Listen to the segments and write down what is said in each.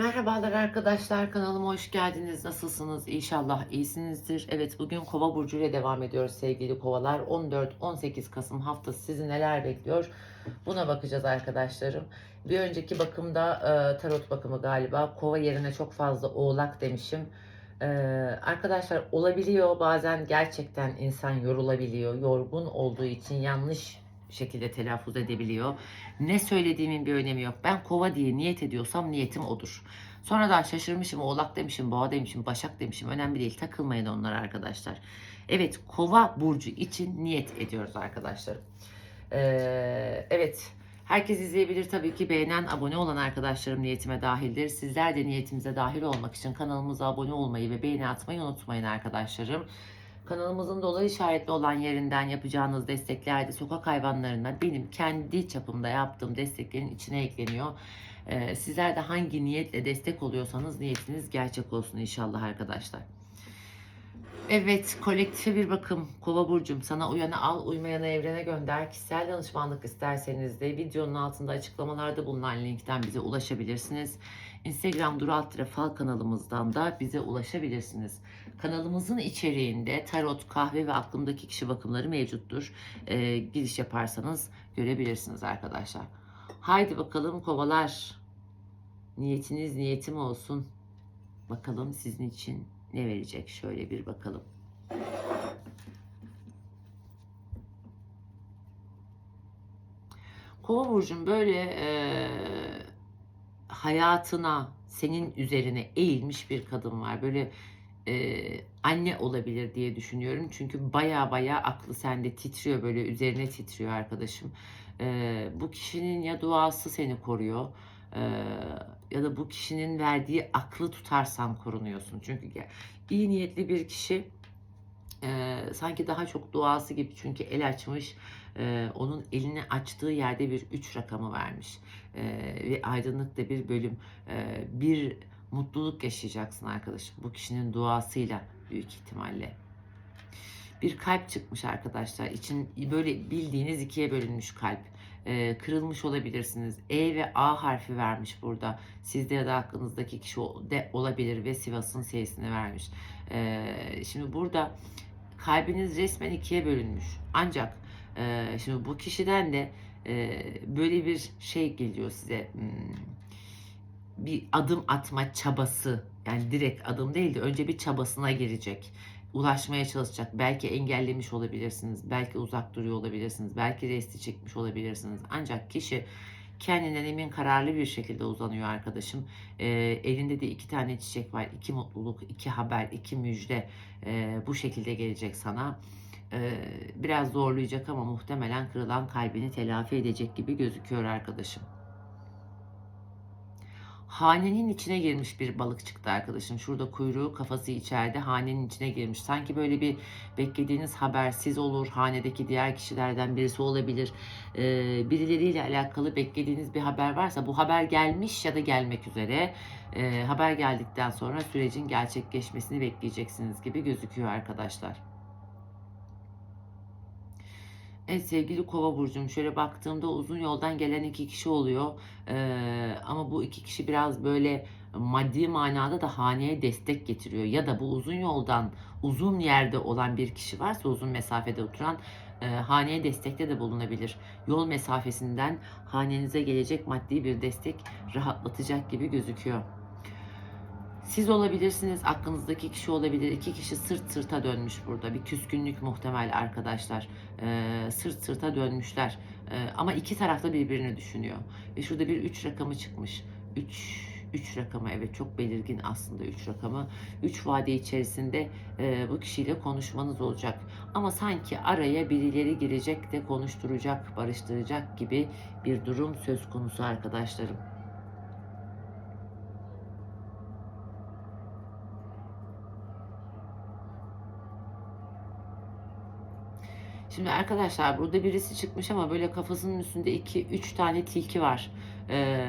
Merhabalar arkadaşlar kanalıma hoş geldiniz. Nasılsınız? İnşallah iyisinizdir. Evet bugün Kova burcu ile devam ediyoruz sevgili Kovalar. 14-18 Kasım haftası sizi neler bekliyor? Buna bakacağız arkadaşlarım. Bir önceki bakımda e, tarot bakımı galiba Kova yerine çok fazla Oğlak demişim. E, arkadaşlar olabiliyor bazen gerçekten insan yorulabiliyor. Yorgun olduğu için yanlış şekilde telaffuz edebiliyor. Ne söylediğimin bir önemi yok. Ben kova diye niyet ediyorsam niyetim odur. Sonra da şaşırmışım, oğlak demişim, boğa demişim, başak demişim. Önemli değil. Takılmayın onlara arkadaşlar. Evet, kova burcu için niyet ediyoruz arkadaşlar. Ee, evet, herkes izleyebilir tabii ki. Beğenen, abone olan arkadaşlarım niyetime dahildir. Sizler de niyetimize dahil olmak için kanalımıza abone olmayı ve beğeni atmayı unutmayın arkadaşlarım. Kanalımızın dolar işaretli olan yerinden yapacağınız destekler de sokak hayvanlarına benim kendi çapımda yaptığım desteklerin içine ekleniyor. Ee, sizler de hangi niyetle destek oluyorsanız niyetiniz gerçek olsun inşallah arkadaşlar. Evet, kolektife bir bakım. Kova burcum sana uyanı al, uymayanı evrene gönder. Kişisel danışmanlık isterseniz de videonun altında açıklamalarda bulunan linkten bize ulaşabilirsiniz. Instagram Duru Alt Fal kanalımızdan da bize ulaşabilirsiniz. Kanalımızın içeriğinde tarot, kahve ve aklımdaki kişi bakımları mevcuttur. Ee, giriş yaparsanız görebilirsiniz arkadaşlar. Haydi bakalım kovalar. Niyetiniz niyetim olsun. Bakalım sizin için ne verecek? Şöyle bir bakalım. Kova burcun böyle e, hayatına, senin üzerine eğilmiş bir kadın var. Böyle e, anne olabilir diye düşünüyorum. Çünkü baya baya aklı sende titriyor böyle üzerine titriyor arkadaşım. E, bu kişinin ya duası seni koruyor e, ya da bu kişinin verdiği aklı tutarsan korunuyorsun. Çünkü iyi niyetli bir kişi e, sanki daha çok duası gibi çünkü el açmış e, onun elini açtığı yerde bir üç rakamı vermiş. E, ve aydınlıkta bir bölüm. E, bir mutluluk yaşayacaksın arkadaşım bu kişinin duasıyla büyük ihtimalle. Bir kalp çıkmış arkadaşlar. İçin böyle bildiğiniz ikiye bölünmüş kalp e, kırılmış olabilirsiniz E ve A harfi vermiş burada sizde ya da aklınızdaki kişi de olabilir ve Sivas'ın sesini vermiş E, şimdi burada kalbiniz resmen ikiye bölünmüş. Ancak e, şimdi bu kişiden de e, böyle bir şey geliyor size. Hmm, bir adım atma çabası. Yani direkt adım değil de önce bir çabasına girecek. Ulaşmaya çalışacak. Belki engellemiş olabilirsiniz. Belki uzak duruyor olabilirsiniz. Belki resti çekmiş olabilirsiniz. Ancak kişi kendinden emin kararlı bir şekilde uzanıyor arkadaşım. E, elinde de iki tane çiçek var. iki mutluluk, iki haber, iki müjde e, bu şekilde gelecek sana. E, biraz zorlayacak ama muhtemelen kırılan kalbini telafi edecek gibi gözüküyor arkadaşım. Hanenin içine girmiş bir balık çıktı arkadaşım. Şurada kuyruğu kafası içeride hanenin içine girmiş. Sanki böyle bir beklediğiniz habersiz olur. Hanedeki diğer kişilerden birisi olabilir. Ee, birileriyle alakalı beklediğiniz bir haber varsa bu haber gelmiş ya da gelmek üzere. Ee, haber geldikten sonra sürecin gerçekleşmesini bekleyeceksiniz gibi gözüküyor arkadaşlar. Evet sevgili kova burcum şöyle baktığımda uzun yoldan gelen iki kişi oluyor. Ee, ama bu iki kişi biraz böyle maddi manada da haneye destek getiriyor. Ya da bu uzun yoldan uzun yerde olan bir kişi varsa uzun mesafede oturan e, haneye destekte de bulunabilir. Yol mesafesinden hanenize gelecek maddi bir destek rahatlatacak gibi gözüküyor. Siz olabilirsiniz, aklınızdaki kişi olabilir. İki kişi sırt sırta dönmüş burada. Bir küskünlük muhtemel arkadaşlar. Ee, sırt sırta dönmüşler. Ee, ama iki tarafta birbirini düşünüyor. Ve şurada bir üç rakamı çıkmış. Üç, üç rakamı evet çok belirgin aslında üç rakamı. Üç vade içerisinde e, bu kişiyle konuşmanız olacak. Ama sanki araya birileri girecek de konuşturacak, barıştıracak gibi bir durum söz konusu arkadaşlarım. Şimdi arkadaşlar burada birisi çıkmış ama böyle kafasının üstünde iki üç tane tilki var. Ee,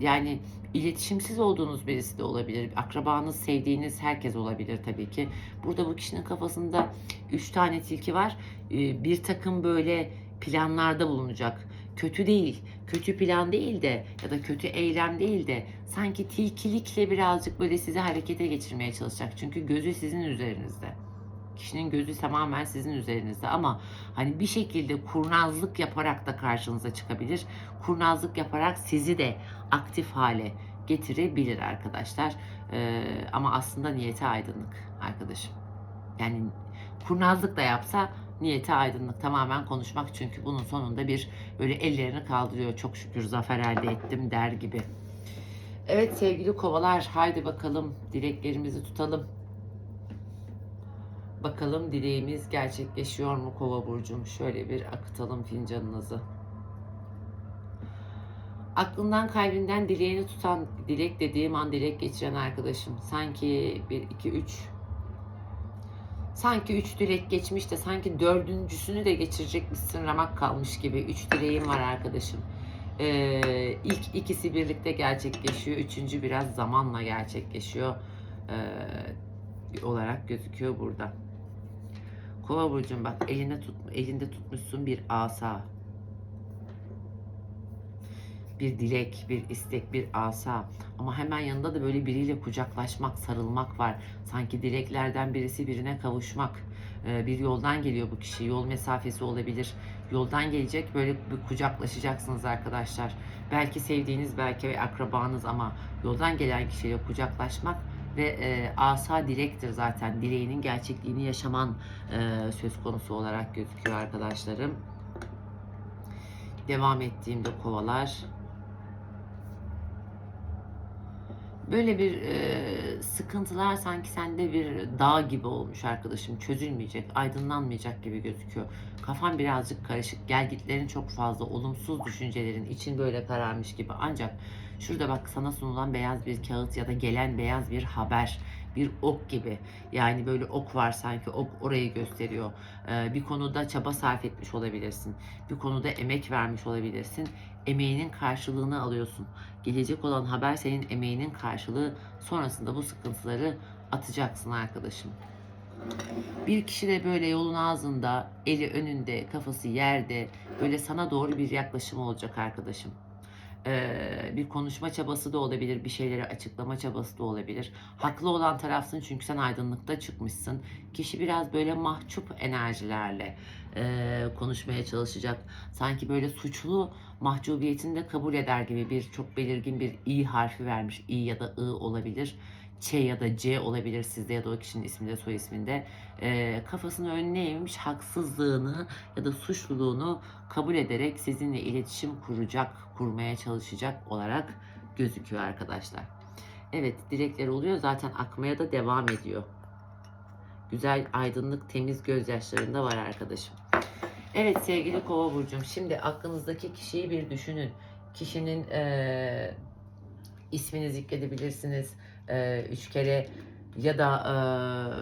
yani iletişimsiz olduğunuz birisi de olabilir. Akrabanız, sevdiğiniz herkes olabilir tabii ki. Burada bu kişinin kafasında üç tane tilki var. Ee, bir takım böyle planlarda bulunacak. kötü değil, kötü plan değil de ya da kötü eylem değil de sanki tilkilikle birazcık böyle sizi harekete geçirmeye çalışacak. Çünkü gözü sizin üzerinizde. Kişinin gözü tamamen sizin üzerinizde ama hani bir şekilde kurnazlık yaparak da karşınıza çıkabilir. Kurnazlık yaparak sizi de aktif hale getirebilir arkadaşlar. Ee, ama aslında niyeti aydınlık arkadaşım. Yani kurnazlık da yapsa niyeti aydınlık tamamen konuşmak çünkü bunun sonunda bir böyle ellerini kaldırıyor çok şükür zafer elde ettim der gibi. Evet sevgili kovalar haydi bakalım dileklerimizi tutalım. Bakalım dileğimiz gerçekleşiyor mu kova burcum? Şöyle bir akıtalım fincanınızı. Aklından kalbinden dileğini tutan, dilek dediğim an dilek geçiren arkadaşım. Sanki 1, 2, 3. Sanki 3 dilek geçmiş de sanki dördüncüsünü de geçirecekmişsin ramak kalmış gibi. 3 dileğim var arkadaşım. Ee, ilk ikisi birlikte gerçekleşiyor. Üçüncü biraz zamanla gerçekleşiyor. Ee, olarak gözüküyor burada. Kova burcum bak elinde tut, elinde tutmuşsun bir asa bir dilek, bir istek, bir asa. Ama hemen yanında da böyle biriyle kucaklaşmak, sarılmak var. Sanki dileklerden birisi birine kavuşmak. Ee, bir yoldan geliyor bu kişi. Yol mesafesi olabilir. Yoldan gelecek böyle bir kucaklaşacaksınız arkadaşlar. Belki sevdiğiniz, belki akrabanız ama yoldan gelen kişiyle kucaklaşmak ve e, asa dilektir zaten. Dileğinin gerçekliğini yaşaman e, söz konusu olarak gözüküyor arkadaşlarım. Devam ettiğimde kovalar. Böyle bir e, sıkıntılar sanki sende bir dağ gibi olmuş arkadaşım. Çözülmeyecek, aydınlanmayacak gibi gözüküyor. Kafan birazcık karışık. Gelgitlerin çok fazla. Olumsuz düşüncelerin için böyle kararmış gibi. Ancak şurada bak sana sunulan beyaz bir kağıt ya da gelen beyaz bir haber. Bir ok gibi. Yani böyle ok var sanki. Ok orayı gösteriyor. E, bir konuda çaba sarf etmiş olabilirsin. Bir konuda emek vermiş olabilirsin emeğinin karşılığını alıyorsun. Gelecek olan haber senin emeğinin karşılığı. Sonrasında bu sıkıntıları atacaksın arkadaşım. Bir kişi de böyle yolun ağzında, eli önünde, kafası yerde, böyle sana doğru bir yaklaşım olacak arkadaşım. Bir konuşma çabası da olabilir, bir şeyleri açıklama çabası da olabilir. Haklı olan tarafsın çünkü sen aydınlıkta çıkmışsın. Kişi biraz böyle mahcup enerjilerle konuşmaya çalışacak. Sanki böyle suçlu mahcubiyetini de kabul eder gibi bir çok belirgin bir i harfi vermiş. i ya da i olabilir. Ç ya da C olabilir sizde ya da o kişinin isminde soy isminde e, kafasını önüne eğmiş haksızlığını ya da suçluluğunu kabul ederek sizinle iletişim kuracak, kurmaya çalışacak olarak gözüküyor arkadaşlar. Evet dilekler oluyor zaten akmaya da devam ediyor. Güzel aydınlık temiz gözyaşlarında var arkadaşım. Evet sevgili kova burcum şimdi aklınızdaki kişiyi bir düşünün. Kişinin e, ismini zikredebilirsiniz e, üç kere ya da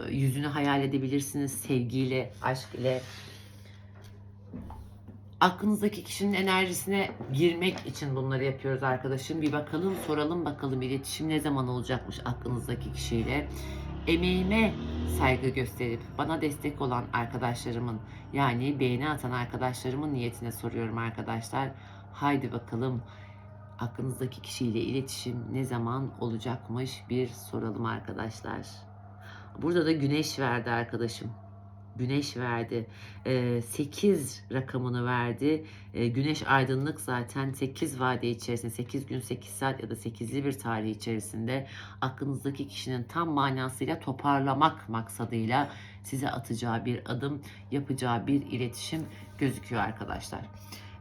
e, yüzünü hayal edebilirsiniz sevgiyle, aşk ile. Aklınızdaki kişinin enerjisine girmek için bunları yapıyoruz arkadaşım. Bir bakalım, soralım bakalım iletişim ne zaman olacakmış aklınızdaki kişiyle. Emeğime saygı gösterip bana destek olan arkadaşlarımın yani beğeni atan arkadaşlarımın niyetine soruyorum arkadaşlar. Haydi bakalım aklınızdaki kişiyle iletişim ne zaman olacakmış bir soralım arkadaşlar. Burada da güneş verdi arkadaşım. Güneş verdi. E, 8 rakamını verdi. E, güneş aydınlık zaten 8 vade içerisinde 8 gün 8 saat ya da 8'li bir tarih içerisinde aklınızdaki kişinin tam manasıyla toparlamak maksadıyla size atacağı bir adım, yapacağı bir iletişim gözüküyor arkadaşlar.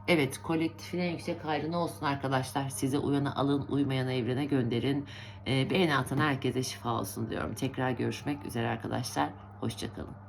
Evet kolektifin en yüksek hayrına olsun arkadaşlar. Size uyanı alın, uymayanı evrene gönderin. E, beğeni atan herkese şifa olsun diyorum. Tekrar görüşmek üzere arkadaşlar. Hoşçakalın.